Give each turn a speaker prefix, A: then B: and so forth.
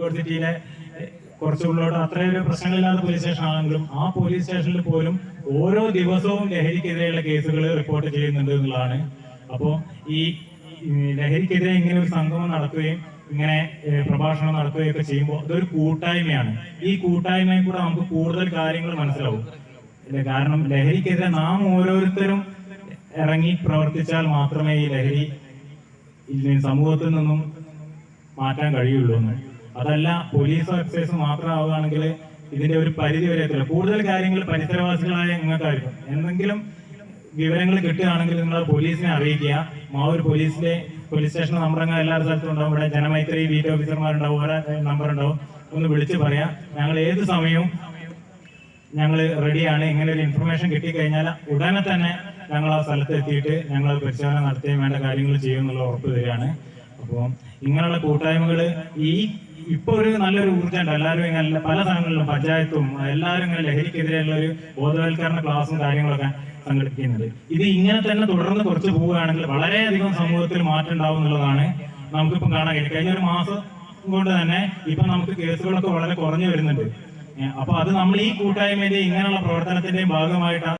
A: Kozhikode A, കുറച്ച് ഉള്ളോട്ട് അത്രയൊരു പ്രശ്നങ്ങളില്ലാത്ത police station ആണെങ്കിലും ആ പോലീസ് സ്റ്റേഷനിൽ പോലും ഓരോ ദിവസവും ലഹരിക്കെതിരെയുള്ള കേസുകൾ റിപ്പോർട്ട് ചെയ്യുന്നുണ്ട് എന്നുള്ളതാണ്. അപ്പോൾ ഈ ലഹരിക്കെതിരെ ഇങ്ങനെ ഒരു സംഗമം നടക്കുകയും ഇങ്ങനെ പ്രഭാഷണം നടത്തുകയും ഒക്കെ ചെയ്യുമ്പോൾ അതൊരു കൂട്ടായ്മയാണ്. ഈ കൂട്ടായ്മയിൽ കൂടെ നമുക്ക് കൂടുതൽ കാര്യങ്ങൾ മനസ്സിലാവും. കാരണം ലഹരിക്കെതിരെ നാം ഓരോരുത്തരും ഇറങ്ങി പ്രവർത്തിച്ചാൽ മാത്രമേ ഈ ലഹരി സമൂഹത്തിൽ നിന്നും മാറ്റാൻ കഴിയുള്ളൂ എന്ന്. അതല്ല പോലീസോ എക്സൈസോ മാത്രമാവുകയാണെങ്കിൽ ഇതിന്റെ ഒരു പരിധി വരെ എത്തില്ല. കൂടുതൽ കാര്യങ്ങൾ പരിസരവാസികളായ നിങ്ങൾക്കായിരിക്കും. എന്തെങ്കിലും വിവരങ്ങൾ കിട്ടുകയാണെങ്കിൽ നിങ്ങൾ പോലീസിനെ അറിയിക്കുക. മാവൂർ പോലീസിന്റെ പോലീസ് സ്റ്റേഷൻ നമ്പറങ്ങ എല്ലാ സ്ഥലത്തും ഉണ്ടാവും. ഇവിടെ ജനമൈത്രി ബീറ്റ് ഓഫീസർമാരുണ്ടാവും. ഓരോ നമ്പർ ഉണ്ടാവും ഒന്ന് വിളിച്ച് പറയാം. ഞങ്ങൾ ഏത് സമയവും ഞങ്ങൾ റെഡിയാണ് ഇങ്ങനെ ഒരു ഇൻഫർമേഷൻ കിട്ടിക്കഴിഞ്ഞാൽ ഉടനെ തന്നെ ഞങ്ങൾ ആ സ്ഥലത്ത് എത്തിയിട്ട് ഞങ്ങൾ പരിശോധന നടത്തുകയും വേണ്ട കാര്യങ്ങൾ ചെയ്യുമെന്നുള്ള ഉറപ്പ് തരികയാണ്. അപ്പോൾ ഇങ്ങനെയുള്ള കൂട്ടായ്മകൾ ഈ ഇപ്പൊ ഒരു നല്ലൊരു ഊർജമുണ്ട് എല്ലാവരും ഇങ്ങനെ പല സ്ഥലങ്ങളിലും പഞ്ചായത്തും എല്ലാവരും ഇങ്ങനെ ലഹരിക്കെതിരെയുള്ള ഒരു ബോധവൽക്കരണ ക്ലാസ്സും കാര്യങ്ങളൊക്കെ സംഘടിപ്പിക്കുന്നുണ്ട്. ഇത് ഇങ്ങനെ തന്നെ തുടർന്ന് കുറച്ച് പോവുകയാണെങ്കിൽ വളരെയധികം സമൂഹത്തിൽ മാറ്റം ഉണ്ടാവും എന്നുള്ളതാണ് നമുക്കിപ്പം കാണാൻ കഴിയും കഴിഞ്ഞ ഒരു മാസം കൊണ്ട് തന്നെ ഇപ്പൊ നമുക്ക് കേസുകളൊക്കെ വളരെ കുറഞ്ഞു വരുന്നുണ്ട്. അപ്പൊ അത് നമ്മൾ ഈ കൂട്ടായ്മയുടെ ഇങ്ങനെയുള്ള പ്രവർത്തനത്തിന്റെയും ഭാഗമായിട്ടാണ്